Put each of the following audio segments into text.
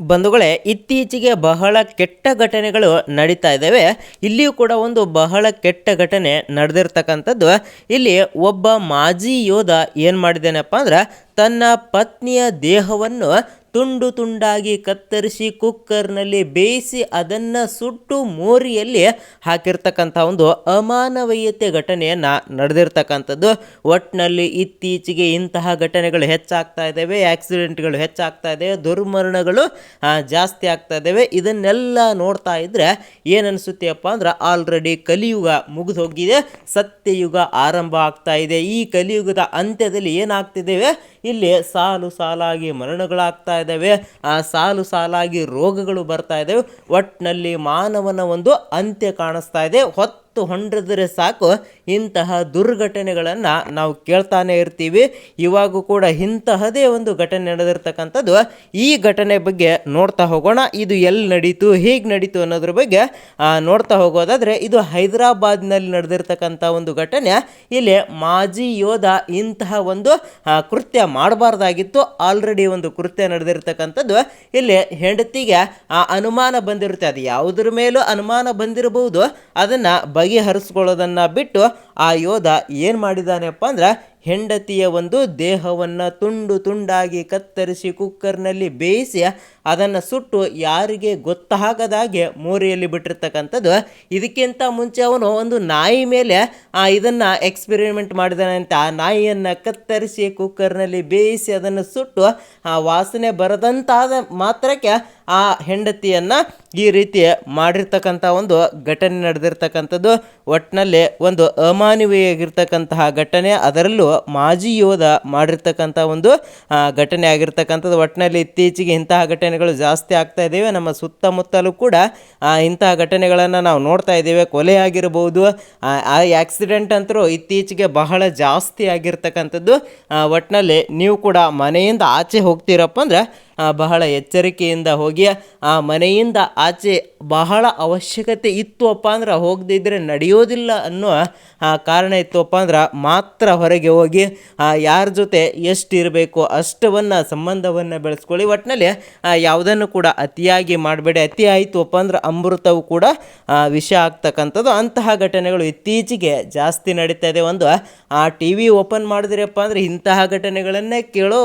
ಬಂಧುಗಳೇ, ಇತ್ತೀಚೆಗೆ ಬಹಳ ಕೆಟ್ಟ ಘಟನೆಗಳು ನಡೀತಾ ಇದ್ದಾವೆ. ಇಲ್ಲಿಯೂ ಕೂಡ ಒಂದು ಬಹಳ ಕೆಟ್ಟ ಘಟನೆ ನಡೆದಿರ್ತಕ್ಕಂಥದ್ದು. ಇಲ್ಲಿ ಒಬ್ಬ ಮಾಜಿ ಯೋಧ ಏನು ಮಾಡಿದ್ದಾನಪ್ಪ ಅಂದ್ರೆ, ತನ್ನ ಪತ್ನಿಯ ದೇಹವನ್ನು ತುಂಡು ತುಂಡಾಗಿ ಕತ್ತರಿಸಿ ಕುಕ್ಕರ್ನಲ್ಲಿ ಬೇಯಿಸಿ ಅದನ್ನು ಸುಟ್ಟು ಮೋರಿಯಲ್ಲಿ ಹಾಕಿರ್ತಕ್ಕಂಥ ಒಂದು ಅಮಾನವೀಯತೆ ಘಟನೆಯನ್ನು ನಡೆದಿರ್ತಕ್ಕಂಥದ್ದು. ಒಟ್ಟಿನಲ್ಲಿ ಇತ್ತೀಚೆಗೆ ಇಂತಹ ಘಟನೆಗಳು ಹೆಚ್ಚಾಗ್ತಾ ಇದ್ದಾವೆ ಆಕ್ಸಿಡೆಂಟ್ಗಳು ಹೆಚ್ಚಾಗ್ತಾ ಇದ್ದಾವೆ, ದುರ್ಮರಣಗಳು ಜಾಸ್ತಿ ಆಗ್ತಾ ಇದ್ದಾವೆ. ಇದನ್ನೆಲ್ಲ ನೋಡ್ತಾ ಇದ್ರೆ ಏನನಿಸುತ್ತೆಯಪ್ಪ ಅಂದ್ರೆ ಆಲ್ರೆಡಿ ಕಲಿಯುಗ ಮುಗಿದು ಹೋಗಿದೆ ಸತ್ಯಯುಗ ಆರಂಭ ಆಗ್ತಾ ಇದೆ. ಈ ಕಲಿಯುಗದ ಅಂತ್ಯದಲ್ಲಿ ಏನಾಗ್ತಿದ್ದೇವೆ? ಇಲ್ಲಿ ಸಾಲು ಸಾಲಾಗಿ ಮರಣಗಳಾಗ್ತಾ ಇದ್ದಾವೆ ಸಾಲು ಸಾಲಾಗಿ ರೋಗಗಳು ಬರ್ತಾ ಇದ್ದಾವೆ ಒಟ್ಟಿನಲ್ಲಿ ಮಾನವನ ಒಂದು ಅಂತ್ಯ ಕಾಣಿಸ್ತಾ ಇದೆ. ಹೊತ್ತು ಹೊಂಡಿದ್ರೆ ಸಾಕು. ಇಂತಹ ದುರ್ಘಟನೆಗಳನ್ನು ನಾವು ಕೇಳ್ತಾನೆ ಇರ್ತೀವಿ. ಇವಾಗೂ ಕೂಡ ಇಂತಹದೇ ಒಂದು ಘಟನೆ ನಡೆದಿರ್ತಕ್ಕಂಥದ್ದು. ಈ ಘಟನೆ ಬಗ್ಗೆ ನೋಡ್ತಾ ಹೋಗೋಣ. ಇದು ಎಲ್ಲಿ ನಡೀತು, ಹೇಗೆ ನಡೀತು ಅನ್ನೋದ್ರ ಬಗ್ಗೆ ನೋಡ್ತಾ ಹೋಗೋದಾದರೆ ಇದು ಹೈದರಾಬಾದ್ನಲ್ಲಿ ನಡೆದಿರ್ತಕ್ಕಂಥ ಒಂದು ಘಟನೆ. ಇಲ್ಲಿ ಮಾಜಿ ಯೋಧ ಇಂತಹ ಒಂದು ಕೃತ್ಯ ಮಾಡಬಾರ್ದಾಗಿತ್ತು. ಆಲ್ರೆಡಿ ಒಂದು ಕೃತ್ಯ ನಡೆದಿರ್ತಕ್ಕಂಥದ್ದು. ಇಲ್ಲಿ ಹೆಂಡತಿಗೆ ಅನುಮಾನ ಬಂದಿರುತ್ತೆ. ಅದು ಯಾವುದ್ರ ಮೇಲೂ ಅನುಮಾನ ಬಂದಿರಬಹುದು. ಅದನ್ನು ಬಗೆಹರಿಸ್ಕೊಳ್ಳೋದನ್ನು ಬಿಟ್ಟು ಆ ಯೋಧ ಏನು ಮಾಡಿದ್ದಾನೆಪ್ಪ ಅಂದ್ರೆ ಹೆಂಡತಿಯ ಒಂದು ದೇಹವನ್ನು ತುಂಡು ತುಂಡಾಗಿ ಕತ್ತರಿಸಿ ಕುಕ್ಕರ್ನಲ್ಲಿ ಬೇಯಿಸಿ ಅದನ್ನು ಸುಟ್ಟು ಯಾರಿಗೆ ಗೊತ್ತಾಗದಾಗೆ ಮೋರಿಯಲ್ಲಿ ಬಿಟ್ಟಿರ್ತಕ್ಕಂಥದ್ದು. ಇದಕ್ಕಿಂತ ಮುಂಚೆ ಅವನು ಒಂದು ನಾಯಿ ಮೇಲೆ ಇದನ್ನು ಎಕ್ಸ್ಪೆರಿಮೆಂಟ್ ಮಾಡಿದಾನೆ ಅಂತ ಆ ನಾಯಿಯನ್ನು ಕತ್ತರಿಸಿ ಕುಕ್ಕರ್ನಲ್ಲಿ ಬೇಯಿಸಿ ಅದನ್ನು ಸುಟ್ಟು, ಆ, ವಾಸನೆ ಬರದಂತಾದ ಮಾತ್ರಕ್ಕೆ ಆ ಹೆಂಡತಿಯನ್ನು ಈ ರೀತಿ ಮಾಡಿರ್ತಕ್ಕಂಥ ಒಂದು ಘಟನೆ ನಡೆದಿರ್ತಕ್ಕಂಥದ್ದು. ಒಟ್ಟಿನಲ್ಲಿ ಒಂದು ಅಮಾನವೀಯಾಗಿರ್ತಕ್ಕಂತಹ ಘಟನೆ. ಅದರಲ್ಲೂ ಮಾಜಿ ಯೋಧ ಮಾಡಿರ್ತಕ್ಕಂಥ ಒಂದು ಘಟನೆ ಆಗಿರ್ತಕ್ಕಂಥದ್ದು. ಒಟ್ಟಿನಲ್ಲಿ ಇತ್ತೀಚೆಗೆ ಇಂತಹ ಘಟನೆಗಳು ಜಾಸ್ತಿ ಆಗ್ತಾ ಇದ್ದೇವೆ. ನಮ್ಮ ಸುತ್ತಮುತ್ತಲೂ ಕೂಡ ಇಂತಹ ಘಟನೆಗಳನ್ನು ನಾವು ನೋಡ್ತಾ ಇದ್ದೇವೆ. ಕೊಲೆ ಆಗಿರ್ಬೋದು, ಆ ಆಕ್ಸಿಡೆಂಟ್ ಅಂತರೂ ಇತ್ತೀಚೆಗೆ ಬಹಳ ಜಾಸ್ತಿ ಆಗಿರ್ತಕ್ಕಂಥದ್ದು. ಒಟ್ಟಿನಲ್ಲಿ ನೀವು ಕೂಡ ಮನೆಯಿಂದ ಆಚೆ ಹೋಗ್ತೀರಪ್ಪ ಅಂದ್ರೆ ಬಹಳ ಎಚ್ಚರಿಕೆಯಿಂದ ಹೋಗಿ ಆ ಮನೆಯಿಂದ ಆಚೆ ಬಹಳ ಅವಶ್ಯಕತೆ ಇತ್ತುಪ್ಪ ಅಂದ್ರೆ ಹೋಗದಿದ್ದರೆ ನಡೆಯೋದಿಲ್ಲ ಅನ್ನೋ ಆ, ಕಾರಣ ಇತ್ತುಪ್ಪ ಅಂದ್ರೆ ಮಾತ್ರ ಹೊರಗೆ ಹೋಗಿ ಯಾರ ಜೊತೆ ಎಷ್ಟು ಇರಬೇಕು ಅಷ್ಟವನ್ನು ಸಂಬಂಧವನ್ನು ಬೆಳೆಸ್ಕೊಳ್ಳಿ. ಒಟ್ಟಿನಲ್ಲಿ ಯಾವುದನ್ನು ಕೂಡ ಅತಿಯಾಗಿ ಮಾಡಬೇಡಿ. ಅತಿ ಆಯಿತುಪ್ಪ ಅಂದ್ರೆ ಅಮೃತವು ಕೂಡ ವಿಷ ಆಗ್ತಕ್ಕಂಥದ್ದು. ಅಂತಹ ಘಟನೆಗಳು ಇತ್ತೀಚೆಗೆ ಜಾಸ್ತಿ ನಡೀತಾ ಇದೆ. ಒಂದು ಆ ಟಿ ವಿ ಓಪನ್ ಮಾಡಿದ್ರಪ್ಪ ಅಂದರೆ ಇಂತಹ ಘಟನೆಗಳನ್ನೇ ಕೇಳೋ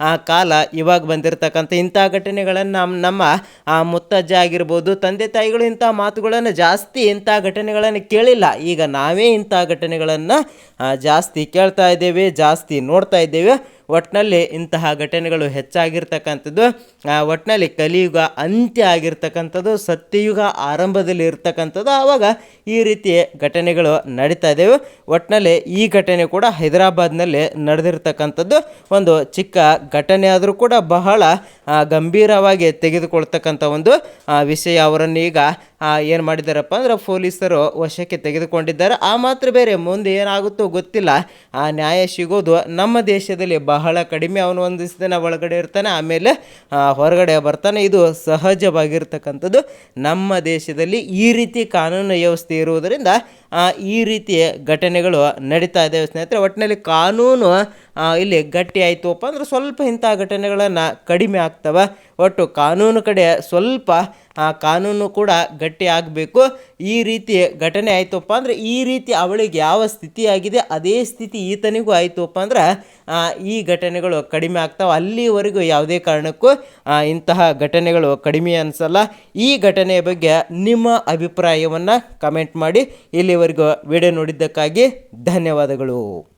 ಆ ಕಾಲ ಇವಾಗ ಬಂದಿರತಕ್ಕಂಥ ಇಂಥ ಘಟನೆಗಳನ್ನು ನಮ್ಮ ನಮ್ಮ ಆ ಮುತ್ತಜ್ಜ ಆಗಿರ್ಬೋದು, ತಂದೆ ತಾಯಿಗಳು ಇಂಥ ಮಾತುಗಳನ್ನು ಜಾಸ್ತಿ ಇಂಥ ಘಟನೆಗಳನ್ನು ಕೇಳಿಲ್ಲ. ಈಗ ನಾವೇ ಇಂಥ ಘಟನೆಗಳನ್ನು ಜಾಸ್ತಿ ಕೇಳ್ತಾ ಇದ್ದೇವೆ, ಜಾಸ್ತಿ ನೋಡ್ತಾ ಇದ್ದೇವೆ. ಒಟ್ಟಿನಲ್ಲಿ ಇಂತಹ ಘಟನೆಗಳು ಹೆಚ್ಚಾಗಿರ್ತಕ್ಕಂಥದ್ದು ಒಟ್ಟಿನಲ್ಲಿ ಕಲಿಯುಗ ಅಂತ್ಯ ಆಗಿರ್ತಕ್ಕಂಥದ್ದು, ಸತ್ಯಯುಗ ಆರಂಭದಲ್ಲಿ ಇರ್ತಕ್ಕಂಥದ್ದು, ಆವಾಗ ಈ ರೀತಿ ಘಟನೆಗಳು ನಡೀತಾ ಇದ್ದೇವೆ. ಒಟ್ಟಿನಲ್ಲಿ ಈ ಘಟನೆ ಕೂಡ ಹೈದರಾಬಾದ್ನಲ್ಲಿ ನಡೆದಿರ್ತಕ್ಕಂಥದ್ದು. ಒಂದು ಚಿಕ್ಕ ಘಟನೆ ಆದರೂ ಕೂಡ ಬಹಳ ಗಂಭೀರವಾಗಿ ತೆಗೆದುಕೊಳ್ತಕ್ಕಂಥ ಒಂದು ವಿಷಯ ಅವರನ್ನು ಈಗ ಏನು ಮಾಡಿದ್ದಾರಪ್ಪ ಅಂದ್ರೆ ಪೊಲೀಸರು ವಶಕ್ಕೆ ತೆಗೆದುಕೊಂಡಿದ್ದಾರೆ. ಆ ಮಾತ್ರ ಬೇರೆ, ಮುಂದೆ ಏನಾಗುತ್ತೋ ಗೊತ್ತಿಲ್ಲ. ಆ ನ್ಯಾಯ ಸಿಗೋದು ನಮ್ಮ ದೇಶದಲ್ಲಿ ಬಹಳ ಕಡಿಮೆ. ಅವನು ಒಂದಿಷ್ಟು ದಿನ ಒಳಗಡೆ ಇರ್ತಾನೆ, ಆಮೇಲೆ ಹೊರಗಡೆ ಬರ್ತಾನೆ. ಇದು ಸಹಜವಾಗಿರ್ತಕ್ಕಂಥದ್ದು. ನಮ್ಮ ದೇಶದಲ್ಲಿ ಈ ರೀತಿ ಕಾನೂನು ವ್ಯವಸ್ಥೆ ಇರುವುದರಿಂದ ಈ ರೀತಿಯ ಘಟನೆಗಳು ನಡೀತಾ ಇದ್ದಾವೆ ಸ್ನೇಹಿತರೆ. ಒಟ್ಟಿನಲ್ಲಿ ಕಾನೂನು ಇಲ್ಲಿ ಗಟ್ಟಿ ಆಯಿತುಪ್ಪ ಅಂದ್ರೆ ಸ್ವಲ್ಪ ಇಂಥ ಘಟನೆಗಳನ್ನು ಕಡಿಮೆ ಆಗ್ತವೆ. ಒಟ್ಟು ಕಾನೂನು ಕಡೆ ಸ್ವಲ್ಪ, ಆ, ಕಾನೂನು ಕೂಡ ಗಟ್ಟಿ ಆಗಬೇಕು. ಈ ರೀತಿ ಘಟನೆ ಆಯಿತಪ್ಪ ಅಂದರೆ ಈ ರೀತಿ ಅವಳಿಗೆ ಯಾವ ಸ್ಥಿತಿ ಆಗಿದೆ ಅದೇ ಸ್ಥಿತಿ ಈತನಿಗೂ ಆಯಿತಪ್ಪ ಅಂದ್ರೆ ಈ ಘಟನೆಗಳು ಕಡಿಮೆ ಆಗ್ತಾವೆ. ಅಲ್ಲಿವರೆಗೂ ಯಾವುದೇ ಕಾರಣಕ್ಕೂ ಇಂತಹ ಘಟನೆಗಳು ಕಡಿಮೆ ಅನಿಸಲ್ಲ. ಈ ಘಟನೆಯ ಬಗ್ಗೆ ನಿಮ್ಮ ಅಭಿಪ್ರಾಯವನ್ನು ಕಮೆಂಟ್ ಮಾಡಿ. ಇಲ್ಲಿವರೆಗೂ ವಿಡಿಯೋ ನೋಡಿದ್ದಕ್ಕಾಗಿ ಧನ್ಯವಾದಗಳು.